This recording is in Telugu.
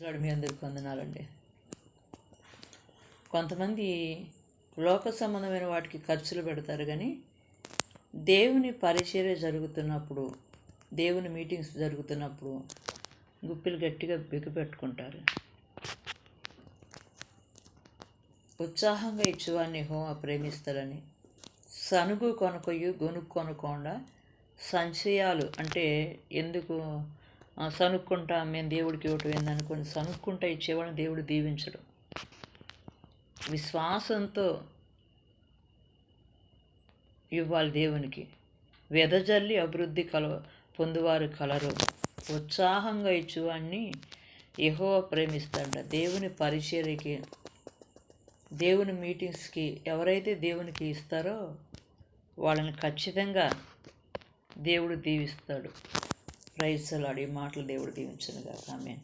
ఇలాడు మీ అందరికి వందనాలండి. కొంతమంది లోక సంబంధమైన వాటికి ఖర్చులు పెడతారు కానీ దేవుని పరిచర్య జరుగుతున్నప్పుడు దేవుని మీటింగ్స్ జరుగుతున్నప్పుడు గుప్పిలు గట్టిగా బిగిపెట్టుకుంటారు ఉత్సాహంగా ఇచ్చేవాడిని హోమ ప్రేమిస్తారని సనుగు కొనుకొయ్యి గొనుక్కు సంశయాలు అంటే ఎందుకు సనుక్కుంటా మేము దేవుడికి ఇవ్వటం ఏందనుకొని సనుక్కుంటా ఇచ్చేవాడిని దేవుడు దీవించడం. విశ్వాసంతో ఇవ్వాలి దేవునికి. వెదజల్లి అభివృద్ధి కల పొందువారు కలరు. ఉత్సాహంగా ఇచ్చేవాడిని ఎహో ప్రేమిస్తాడ దేవుని పరిచర్యకి దేవుని మీటింగ్స్కి ఎవరైతే దేవునికి ఇస్తారో వాళ్ళని ఖచ్చితంగా దేవుడు దీవిస్తాడు. రైతులాడి మాటలు దేవుడు దీవించనుగా ఆమె